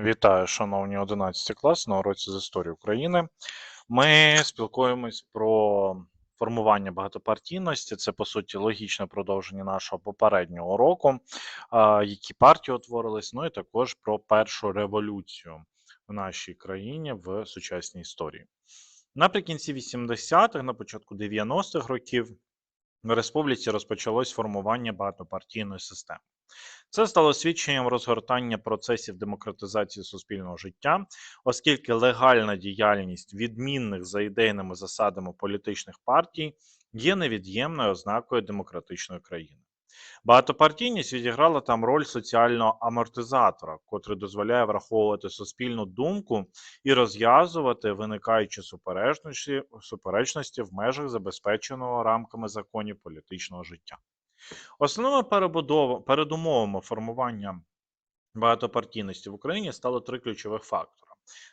Вітаю, шановні 11 класи на уроці з історії України. Ми спілкуємось про формування багатопартійності. Це, по суті, логічне продовження нашого попереднього уроку, які партії утворились, ну і також про першу революцію в нашій країні в сучасній історії. Наприкінці 80-х, на початку 90-х років в республіці розпочалось формування багатопартійної системи. Це стало свідченням розгортання процесів демократизації суспільного життя, оскільки легальна діяльність відмінних за ідейними засадами політичних партій є невід'ємною ознакою демократичної країни. Багатопартійність відіграла там роль соціального амортизатора, котрий дозволяє враховувати суспільну думку і розв'язувати виникаючі суперечності, суперечності в межах забезпеченого рамками законів політичного життя. Основними передумовами формування багатопартійності в Україні стало три ключових фактори: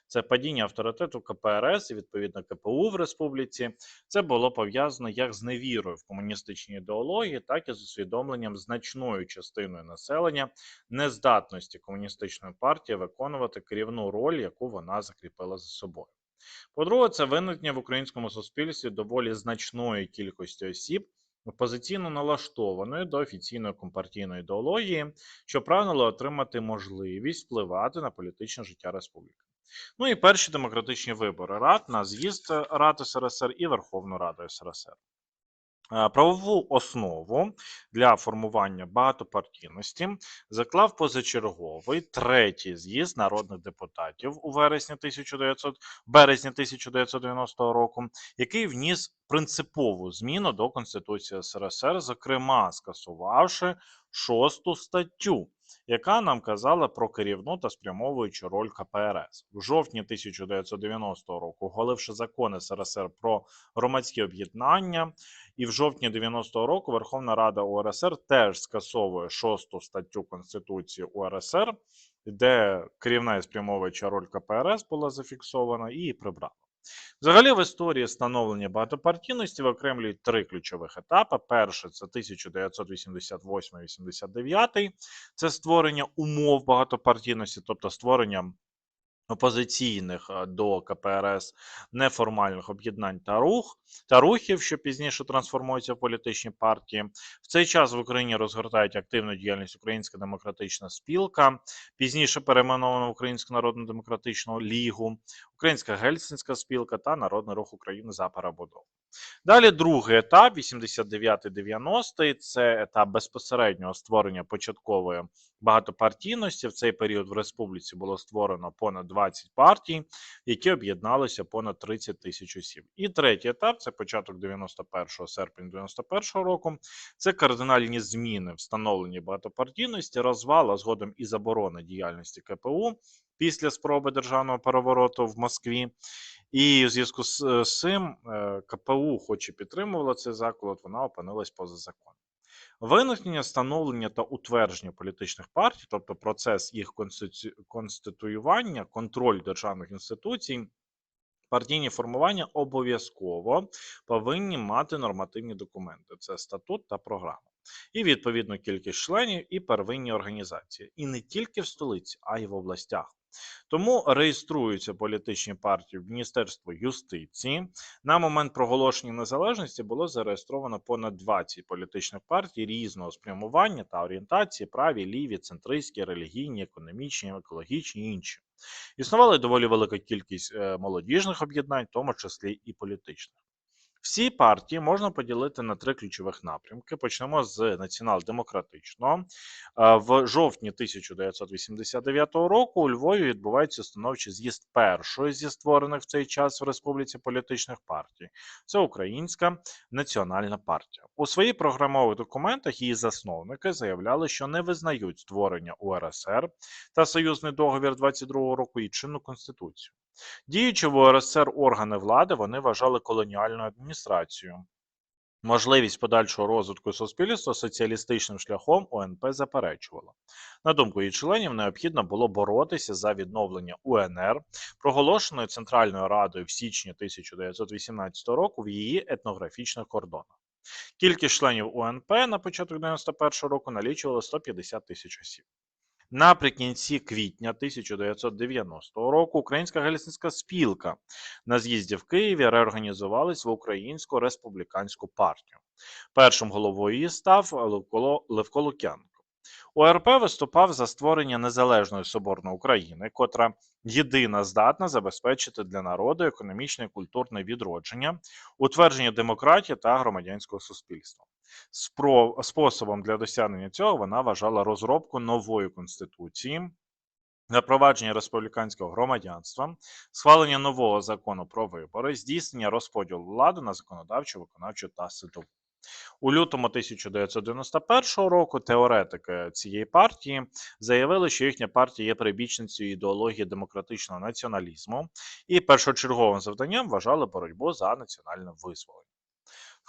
це падіння авторитету КПРС і відповідно КПУ в республіці. Це було пов'язано як з невірою в комуністичні ідеології, так і з усвідомленням значною частиною населення нездатності комуністичної партії виконувати керівну роль, яку вона закріпила за собою. По-друге, це виникнення в українському суспільстві доволі значної кількості осіб, опозиційно налаштованої до офіційної компартійної ідеології, що прагнуло отримати можливість впливати на політичне життя республіки. Ну і перші демократичні вибори Рад на з'їзд Рад СРСР і Верховну Раду СРСР. Е, Правову основу для формування багатопартійності заклав позачерговий третій з'їзд народних депутатів у вересні 1900, березні 1990 року, який вніс принципову зміну до Конституції СРСР, зокрема скасувавши шосту статтю, яка нам казала про керівну та спрямовуючу роль КПРС в жовтні 1990 року, ухваливши закон СРСР про громадські об'єднання. І в жовтні 90-го року Верховна Рада УРСР теж скасовує шосту статтю Конституції УРСР, де керівна і спрямовуюча роль КПРС була зафіксована і її прибрала. Взагалі, в історії становлення багатопартійності виокремлюють три ключових етапи. Перший це 1988-89, це створення умов багатопартійності, тобто створення опозиційних е, до КПРС неформальних об'єднань та рух та рухів, що пізніше трансформуються в політичні партії. В цей час в Україні розгортають активну діяльність Українська демократична спілка, пізніше перейменована Українську народну демократичну лігу, Українська гельсінська спілка та Народний рух України за перебудову. Далі другий етап, 89-90, це етап безпосереднього створення початкової багатопартійності. В цей період в республіці було створено понад 20 партій, які об'єдналися понад 30 тисяч осіб. І третій етап це початок 91 серпня 91 року. Це кардинальні зміни встановлені багатопартійності, розвал, а згодом і заборона діяльності КПУ після спроби державного перевороту в Москві. І в зв'язку з е, цим е, КПУ, хоч і підтримувала цей заклад, вона опинилась поза законом. Виникнення, встановлення та утвердження політичних партій, тобто процес їх конституювання, контроль державних інституцій, партійні формування обов'язково повинні мати нормативні документи: це статут та програма. І відповідну кількість членів і первинні організації. І не тільки в столиці, а й в областях. Тому реєструються політичні партії в Міністерство юстиції. На момент проголошення незалежності було зареєстровано понад 20 політичних партій різного спрямування та орієнтації, праві, ліві, центристські, релігійні, економічні, екологічні і інші. Існувала доволі велика кількість е, молодіжних об'єднань, в тому числі і політичних. Всі партії можна поділити на три ключових напрямки. Почнемо з націонал-демократичного. В жовтні 1989 року у Львові відбувається установчий з'їзд першої зі створених в цей час в республіці політичних партій. Це Українська національна партія. У своїх програмових документах її засновники заявляли, що не визнають створення УРСР та союзний договір 22 року і чинну конституцію. Діючи в УРСР органи влади, вони вважали колоніальною адміністрацією. Можливість подальшого розвитку суспільства соціалістичним шляхом ОНП заперечувала. На думку її членів, необхідно було боротися за відновлення УНР, проголошеної Центральною Радою в січні 1918 року в її етнографічних кордонах. Кількість членів УНП на початок 91 року налічувала 150 тисяч осіб. Наприкінці квітня 1990 року Українська Галицинська спілка на з'їзді в Києві реорганізувалась в Українську республіканську партію. Першим головою її став Левко Левко Лук'янко. УРП виступав за створення незалежної соборної України, котра єдина здатна забезпечити для народу економічне і культурне відродження, утвердження демократії та громадянського суспільства. Способом для досягнення цього вона вважала розробку нової конституції, запровадження республіканського громадянства, схвалення нового закону про вибори, здійснення розподілу влади на законодавчу, виконавчу та судову. У лютому 1991 року теоретики цієї партії заявили, що їхня партія є прибічницею ідеології демократичного націоналізму, і першочерговим завданням вважали боротьбу за національне визволення.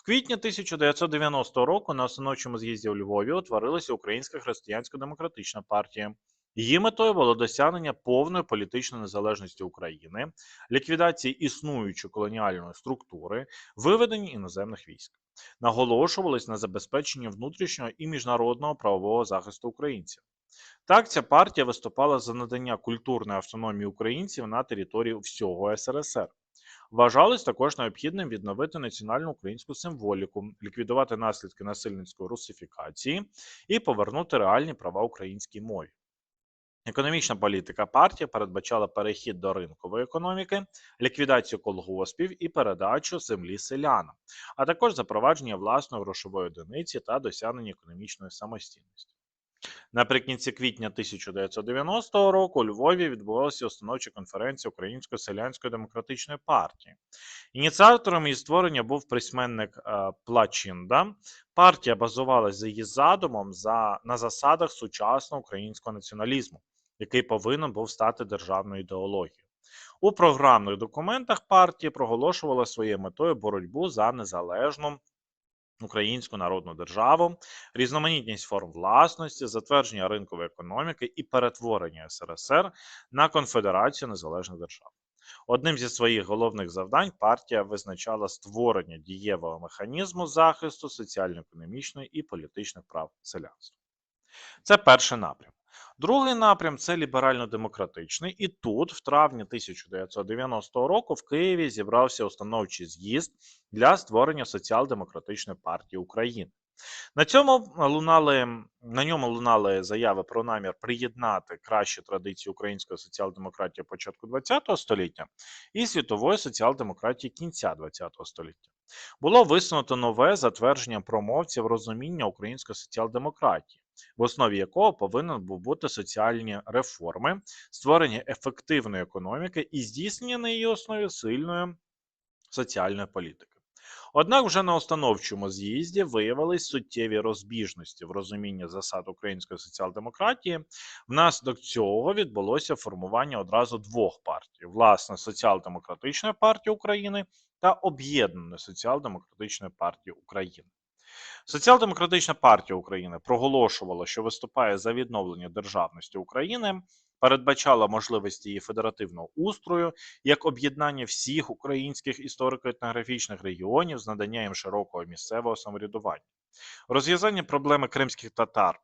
В квітні 1990 року на установчому з'їзді у Львові утворилася Українська християнсько-демократична партія. Її метою було досягнення повної політичної незалежності України, ліквідації існуючої колоніальної структури, виведення іноземних військ. Наголошувалось на забезпеченні внутрішнього і міжнародного правового захисту українців. Так, ця партія виступала за надання культурної автономії українців на території всього СРСР. Вважалось також необхідним відновити національну українську символіку, ліквідувати наслідки насильницької русифікації і повернути реальні права українській мові. Економічна політика партії передбачала перехід до ринкової економіки, ліквідацію колгоспів і передачу землі селянам, а також запровадження власної грошової одиниці та досягнення економічної самостійності. Наприкінці квітня 1990 року у Львові відбулася установча конференція Української селянської демократичної партії. Ініціатором її створення був письменник е, Плачинда. Партія базувалася за її задумом за, на засадах сучасного українського націоналізму, який повинен був стати державною ідеологією. У програмних документах партії проголошувала своєю метою боротьбу за незалежну українську народну державу, різноманітність форм власності, затвердження ринкової економіки і перетворення СРСР на конфедерацію незалежних держав. Одним зі своїх головних завдань партія визначала створення дієвого механізму захисту соціально-економічної і політичних прав селянства. Це перший напрям. Другий напрям це ліберально-демократичний, і тут, в травні 1990 року, в Києві зібрався установчий з'їзд для створення соціал-демократичної партії України. На цьому лунали на ньому лунали заяви про намір приєднати кращі традиції української соціал-демократії початку ХХ століття і світової соціал-демократії кінця ХХ століття. Було висунуто нове затвердження промовців розуміння української соціал-демократії, в основі якого повинен був бути соціальні реформи, створення ефективної економіки і здійснення на її основі сильної соціальної політики. Однак вже на установчому з'їзді виявились суттєві розбіжності в розумінні засад української соціал-демократії. Внаслідок цього відбулося формування одразу двох партій: власне, Соціал-демократичної партії України та Об'єднаної соціал-демократичної партії України. Соціал-демократична партія України проголошувала, що виступає за відновлення державності України, передбачала можливості її федеративного устрою як об'єднання всіх українських історико-етнографічних регіонів з надання їм широкого місцевого самоврядування, розв'язання проблеми кримських татар.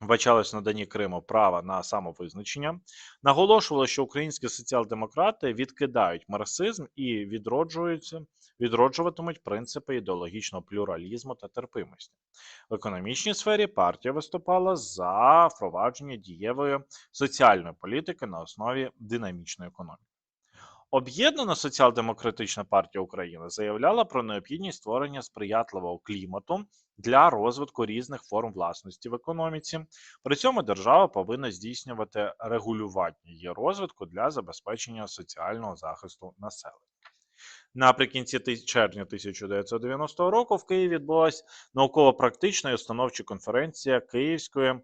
Вбачалось в наданні Криму права на самовизначення, наголошувало, що українські соціал-демократи відкидають марксизм і відроджуються, відроджуватимуть принципи ідеологічного плюралізму та терпимості. В економічній сфері партія виступала за впровадження дієвої соціальної політики на основі динамічної економіки. Об'єднана соціал-демократична партія України заявляла про необхідність створення сприятливого клімату для розвитку різних форм власності в економіці. При цьому держава повинна здійснювати регулювання її розвитку для забезпечення соціального захисту населення. Наприкінці червня 1990 року в Києві відбулася науково-практична і установча конференція Київської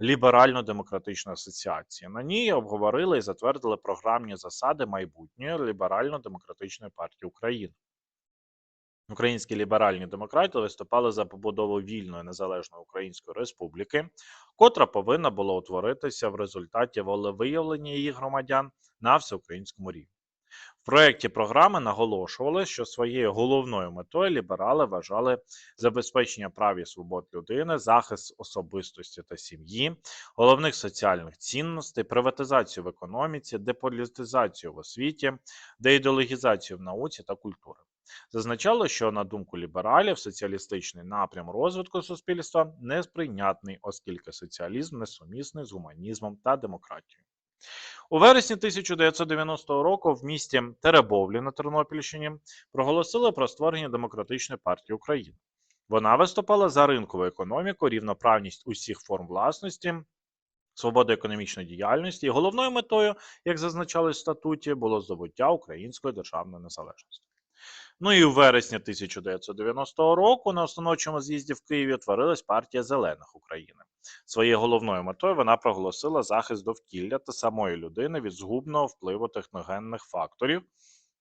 ліберально-демократичної асоціації. На ній обговорили і затвердили програмні засади майбутньої ліберально-демократичної партії України. Українські ліберальні демократи виступали за побудову вільної незалежної Української Республіки, котра повинна була утворитися в результаті волевиявлення її громадян на всеукраїнському рівні. Проєкті програми наголошували, що своєю головною метою ліберали вважали забезпечення прав і свобод людини, захист особистості та сім'ї, головних соціальних цінностей, приватизацію в економіці, деполітизацію в освіті, деідеологізацію в науці та культурі. Зазначало, що на думку лібералів, соціалістичний напрям розвитку суспільства несприйнятний, оскільки соціалізм несумісний з гуманізмом та демократією. У вересні 1990 року в місті Теребовлі на Тернопільщині проголосили про створення Демократичної партії України. Вона виступала за ринкову економіку, рівноправність усіх форм власності, свободу економічної діяльності. І головною метою, як зазначалось в статуті, було здобуття української державної незалежності. Ну і у вересні 1990 року на установчому з'їзді в Києві утворилась партія зелених України. Своєю головною метою вона проголосила захист довкілля та самої людини від згубного впливу техногенних факторів,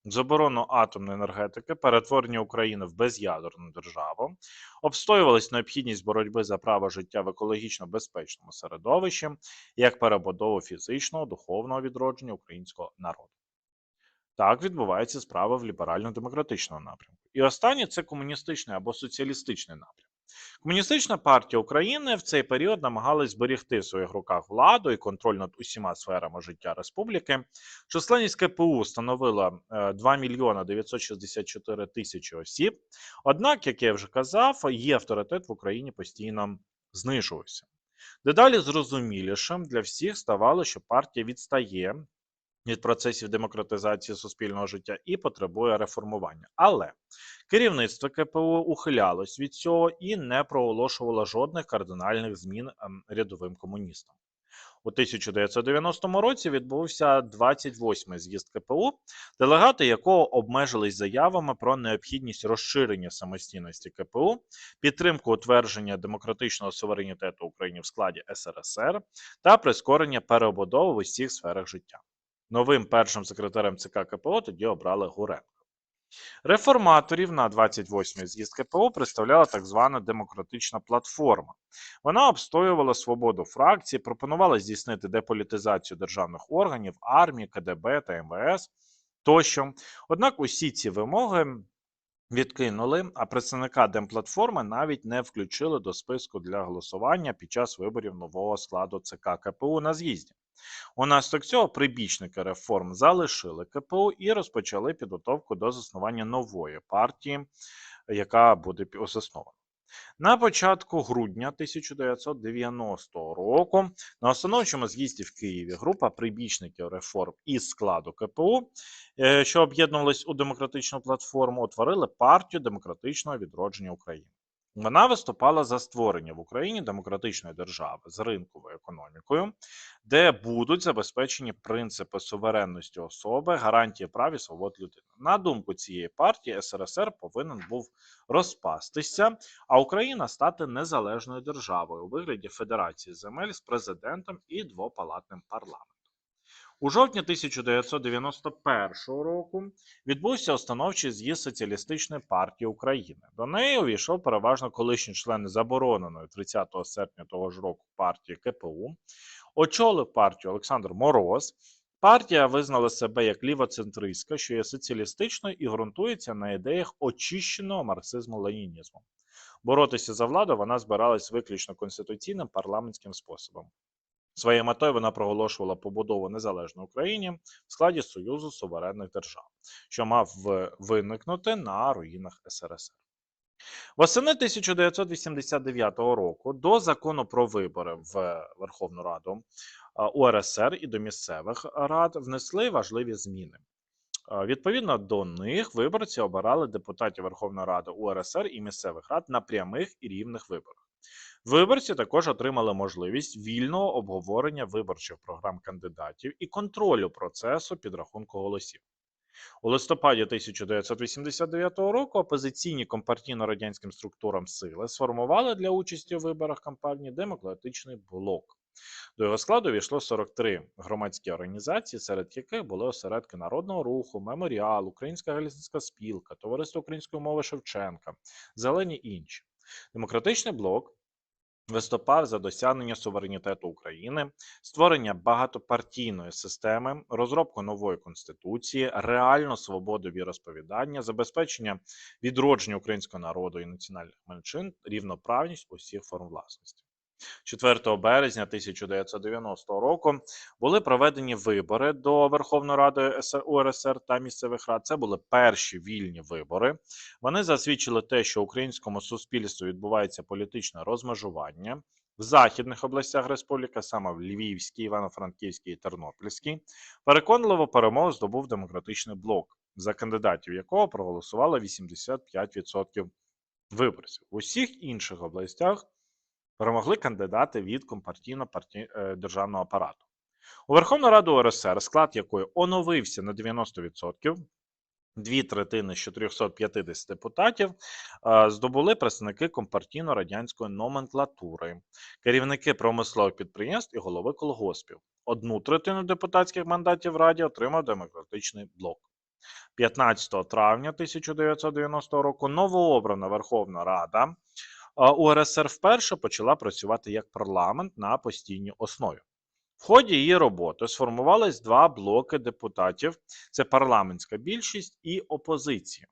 заборону атомної енергетики, перетворення України в без'ядерну державу, обстоювалась необхідність боротьби за право життя в екологічно безпечному середовищі, як перебудову фізичного, духовного відродження українського народу. Так відбуваються справи в ліберально-демократичному напрямку. І останнє це комуністичний або соціалістичний напрям. Комуністична партія України в цей період намагалась зберегти в своїх руках владу і контроль над усіма сферами життя республіки. Численність КПУ становила е, 2 мільйона 964 тисячі осіб. Однак, як я вже казав, її авторитет в Україні постійно знижувався. Дедалі зрозумілішим для всіх ставало, що партія відстає від процесів демократизації суспільного життя і потребує реформування. Але керівництво КПУ ухилялось від цього і не проголошувало жодних кардинальних змін ем, рядовим комуністам. У 1990 році відбувся 28-й з'їзд КПУ, делегати якого обмежились заявами про необхідність розширення самостійності КПУ, підтримку утвердження демократичного суверенітету України в складі СРСР та прискорення перебудови в усіх сферах життя. Новим першим секретарем ЦК КПО тоді обрали Гуренко. Реформаторів на 28-й з'їзд КПО представляла так звана демократична платформа. Вона обстоювала свободу фракції, пропонувала здійснити деполітизацію державних органів, армії, КДБ та МВС тощо. Однак усі ці вимоги відкинули, а представника демплатформи навіть не включили до списку для голосування під час виборів нового складу ЦК КПУ на з'їзді. Унаслідок цього прибічники реформ залишили КПУ і розпочали підготовку до заснування нової партії, яка буде заснована. На початку грудня 1990 року на установчому з'їзді в Києві група прибічників реформ із складу КПУ, е, що об'єднувались у демократичну платформу, утворили партію демократичного відродження України. Вона виступала за створення в Україні демократичної держави з ринковою економікою, де будуть забезпечені принципи суверенності особи, гарантії прав і свобод людини. На думку цієї партії, СРСР повинен був розпастися, а Україна стати незалежною державою у вигляді федерації земель з президентом і двопалатним парламентом. У жовтні 1991 року відбувся установчий з'їзд Соціалістичної партії України. До неї увійшов переважно колишні члени забороненої 30 серпня того ж року партії КПУ. Очолив партію Олександр Мороз. Партія визнала себе як лівоцентристська, що є соціалістичною і ґрунтується на ідеях очищеного марксизму-ленінізму. Боротися за владу вона збиралась виключно конституційним парламентським способом. Своєю метою вона проголошувала побудову незалежної України в складі Союзу суверенних держав, що мав виникнути на руїнах СРСР. Восени 1989 року до закону про вибори в Верховну Раду УРСР і до місцевих рад внесли важливі зміни. Відповідно до них виборці обирали депутатів Верховної Ради УРСР і місцевих рад на прямих і рівних виборах. Виборці також отримали можливість вільного обговорення виборчих програм кандидатів і контролю процесу підрахунку голосів. У листопаді 1989 року опозиційні компартійно-радянським структурам сили сформували для участі у виборах кампанії демократичний блок. До його складу війшло 43 громадські організації, серед яких були осередки народного руху, меморіал, Українська галістинська спілка, Товариство української мови Шевченка, Зелені інші. Демократичний блок виступав за досягнення суверенітету України, створення багатопартійної системи, розробку нової конституції, реальну свободу віросповідання, забезпечення відродження українського народу і національних меншин, рівноправність усіх форм власності. 4 березня 1990 року були проведені вибори до Верховної Ради УРСР та місцевих рад. Це були перші вільні вибори. Вони засвідчили те, що українському суспільстві відбувається політичне розмежування в західних областях республіки, саме в Львівській, Івано-Франківській і Тернопільській. Переконливо перемогу здобув демократичний блок, за кандидатів якого проголосувало 85% виборців. В усіх інших областях перемогли кандидати від компартійно е, державного апарату. У Верховну Раду УРСР, склад якої оновився на 90%, дві третини з 450 депутатів е, здобули представники компартійно-радянської номенклатури, керівники промислових підприємств і голови колгоспів. Одну третину депутатських мандатів в Раді отримав демократичний блок. 15 травня 1990 року новообрана Верховна Рада УРСР вперше почала працювати як парламент на постійній основі. В ході її роботи сформувались два блоки депутатів: це парламентська більшість і опозиція.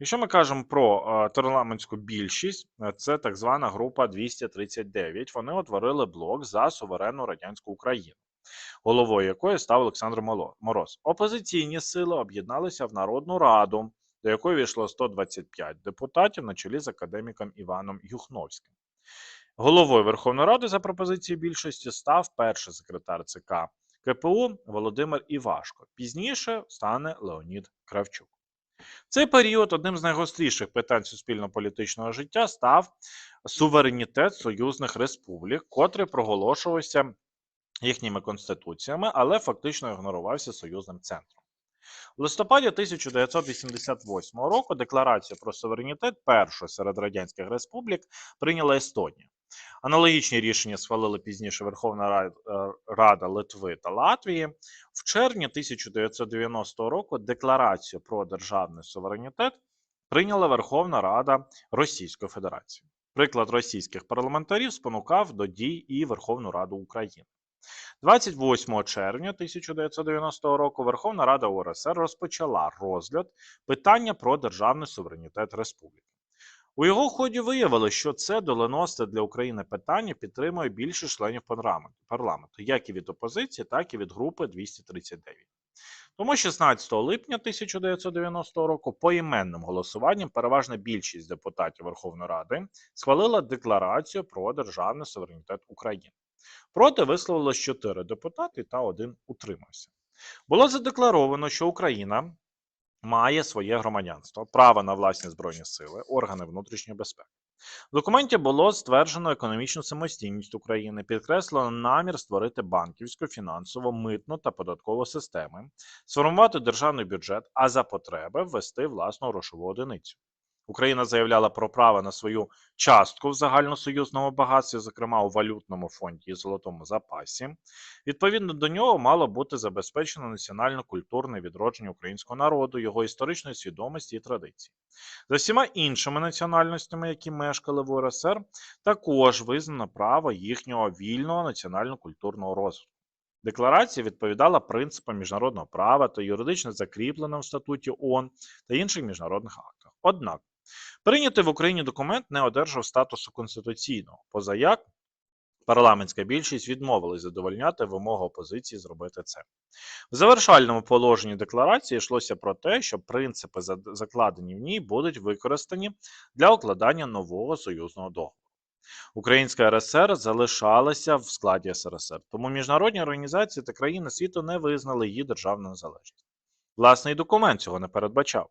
Якщо ми кажемо про е, парламентську більшість, е, це так звана група 239. Вони утворили блок за суверенну радянську Україну, головою якої став Олександр Мороз. Опозиційні сили об'єдналися в Народну Раду, до якої війшло 125 депутатів на чолі з академіком Іваном Юхновським. Головою Верховної Ради за пропозицією більшості став перший секретар ЦК КПУ Володимир Івашко. Пізніше стане Леонід Кравчук. В цей період одним з найгостріших питань суспільно-політичного життя став суверенітет союзних республік, котрий проголошувався їхніми конституціями, але фактично ігнорувався союзним центром. У листопаді 1988 року декларацію про суверенітет першої серед радянських республік прийняла Естонія. Аналогічні рішення схвалили пізніше Верховна е, Рада Литви та Латвії. В червні 1990 року декларацію про державний суверенітет прийняла Верховна Рада Російської Федерації. Приклад російських парламентарів спонукав до дій і Верховну Раду України. 28 червня 1990 року Верховна Рада УРСР розпочала розгляд питання про державний суверенітет республіки. У його ході виявили, що це доленосне для України питання підтримує більше членів парламенту, як і від опозиції, так і від групи 239. Тому 16 липня 1990 року поіменним голосуванням переважна більшість депутатів Верховної Ради схвалила декларацію про державний суверенітет України. Проти висловилось 4 депутати та один утримався. Було задекларовано, що Україна має своє громадянство, право на власні збройні сили, органи внутрішньої безпеки. В документі було стверджено економічну самостійність України, підкреслено намір створити банківську, фінансову, митну та податкову системи, сформувати державний бюджет, а за потреби ввести власну грошову одиницю. Україна заявляла про право на свою частку в загальносоюзному багатстві, зокрема у валютному фонді і золотому запасі. Відповідно до нього мало бути забезпечено національно-культурне відродження українського народу, його історичної свідомості і традицій. За всіма іншими національностями, які мешкали в УРСР, також визнано право їхнього вільного національно-культурного розвитку. Декларація відповідала принципам міжнародного права та юридично закріпленим в статуті ООН та інших міжнародних актах. Однак Прийнятий в Україні документ не одержав статусу конституційного, позаяк парламентська більшість відмовилась задовольняти вимогу опозиції зробити це. В завершальному положенні декларації йшлося про те, що принципи, закладені в ній, будуть використані для укладання нового союзного договору. Українська РСР залишалася в складі СРСР, тому міжнародні організації та країни світу не визнали її державну незалежність. Власний документ цього не передбачав.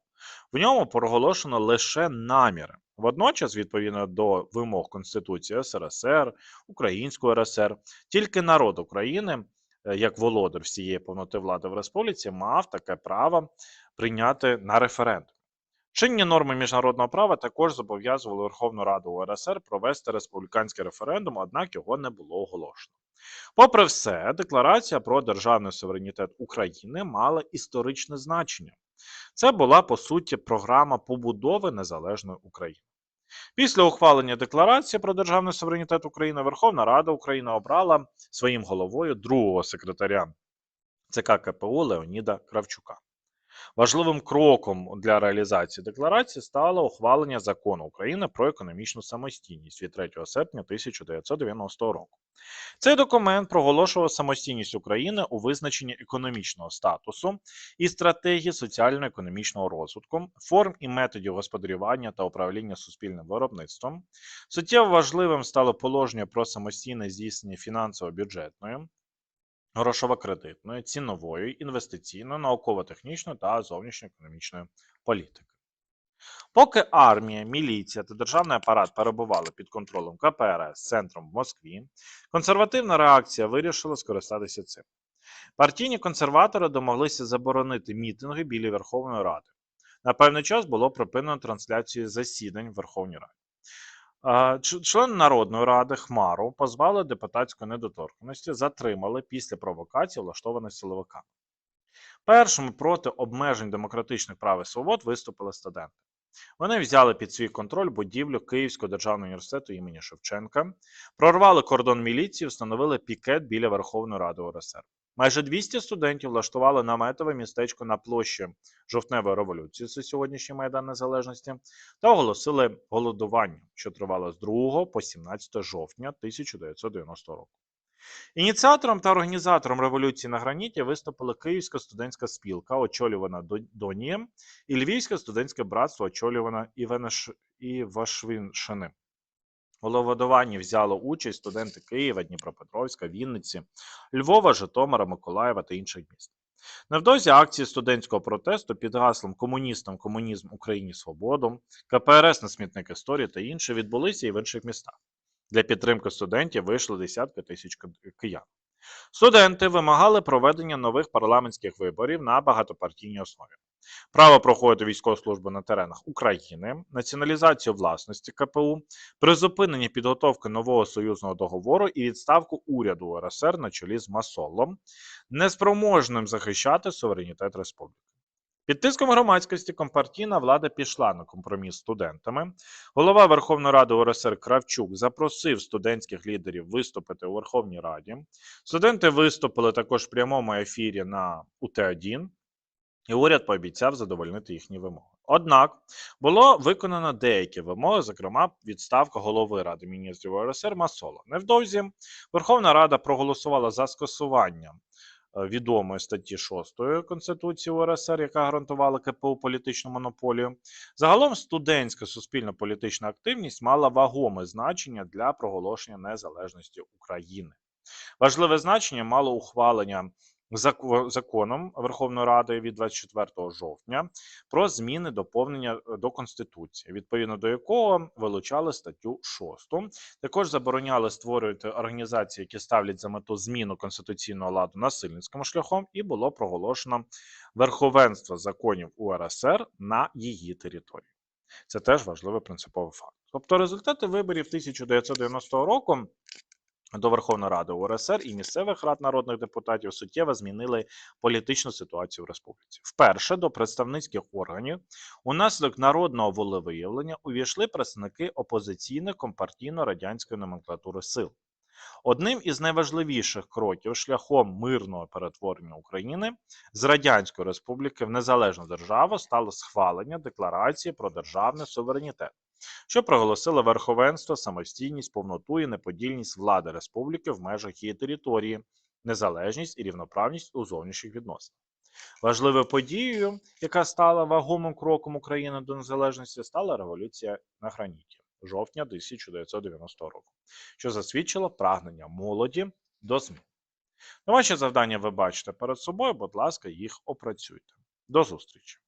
В ньому проголошено лише наміри. Водночас, відповідно до вимог Конституції СРСР, Української РСР, тільки народ України, е, як володар всієї повноти влади в республіці, мав таке право прийняти на референдум. Чинні норми міжнародного права також зобов'язували Верховну Раду УРСР провести республіканський референдум, однак його не було оголошено. Попри все, декларація про державний суверенітет України мала історичне значення. Це була по суті програма побудови незалежної України. Після ухвалення декларації про державний суверенітет України Верховна Рада України обрала своїм головою другого секретаря ЦК КПУ Леоніда Кравчука. Важливим кроком для реалізації декларації стало ухвалення закону України про економічну самостійність від 3 серпня 1990 року. Цей документ проголошував самостійність України у визначенні економічного статусу і стратегії соціально-економічного розвитку, форм і методів господарювання та управління суспільним виробництвом. Суттєво важливим стало положення про самостійне здійснення фінансово-бюджетної, грошово-кредитної, цінової, інвестиційної, науково-технічної та зовнішньоекономічної політики. Поки армія, міліція та державний апарат перебували під контролем КПРС центром в Москві, консервативна реакція вирішила скористатися цим. Партійні консерватори домоглися заборонити мітинги біля Верховної Ради. На певний час було припинено трансляцію засідань в Верховній Раді. А, ч- Член Народної ради Хмару позвали депутатської недоторканості, затримали після провокації, влаштованих силовиками. Першими проти обмежень демократичних прав і свобод виступили студенти. Вони взяли під свій контроль будівлю Київського державного університету імені Шевченка, прорвали кордон міліції, встановили пікет біля Верховної Ради УРСР. Майже 200 студентів влаштували наметове містечко на площі Жовтневої революції, це сьогоднішній Майдан Незалежності, та оголосили голодування, що тривало з 2 по 17 жовтня 1990 року. Ініціатором та організатором революції на граніті виступила Київська студентська спілка, очолювана Донієм, і Львівське студентське братство, очолюване Іванеш... Івашвіншиним. У ловодуванні взяло участь студенти Києва, Дніпропетровська, Вінниці, Львова, Житомира, Миколаєва та інших міст. Невдовзі акції студентського протесту під гаслом Комуністам комунізм Україні свободу, КПРС на смітник історії та інше відбулися і в інших містах. Для підтримки студентів вийшли десятки тисяч киян. Студенти вимагали проведення нових парламентських виборів на багатопартійній основі, право проходити військову службу на теренах України, націоналізацію власності КПУ, призупинення підготовки нового союзного договору і відставку уряду УРСР на чолі з Масолом, неспроможним захищати суверенітет республіки. Під тиском громадськості компартійна влада пішла на компроміс з студентами. Голова Верховної Ради УРСР Кравчук запросив студентських лідерів виступити у Верховній Раді. Студенти виступили також в прямому ефірі на УТ-1, і уряд пообіцяв задовольнити їхні вимоги. Однак було виконано деякі вимоги, зокрема відставка голови Ради міністрів УРСР Масола. Невдовзі Верховна Рада проголосувала за скасування відомої статті 6 Конституції УРСР, яка гарантувала КПУ політичну монополію. Загалом студентська суспільно-політична активність мала вагоме значення для проголошення незалежності України. Важливе значення мало ухвалення законом Верховної Ради від 24 жовтня про зміни доповнення е, до Конституції, відповідно до якого вилучали статтю 6. Також забороняли створювати організації, які ставлять за мету зміну конституційного ладу насильницьким шляхом, і було проголошено верховенство законів УРСР на її території. Це теж важливий принциповий факт. Тобто результати виборів 1990 року до Верховної Ради УРСР і місцевих рад народних депутатів суттєво змінили політичну ситуацію в республіці. Вперше до представницьких органів унаслідок народного волевиявлення увійшли представники опозиційних компартійно-радянської номенклатури сил. Одним із найважливіших кроків шляхом мирного перетворення України з Радянської Республіки в незалежну державу стало схвалення декларації про державний суверенітет, що проголосила верховенство, самостійність, повноту і неподільність влади республіки в межах її території, незалежність і рівноправність у зовнішніх відносинах. Важливою подією, яка стала вагомим кроком України до незалежності, стала революція на граніті жовтня 1990 року, що засвідчило прагнення молоді до змін. На ваші завдання ви бачите перед собою, будь ласка, їх опрацюйте. До зустрічі!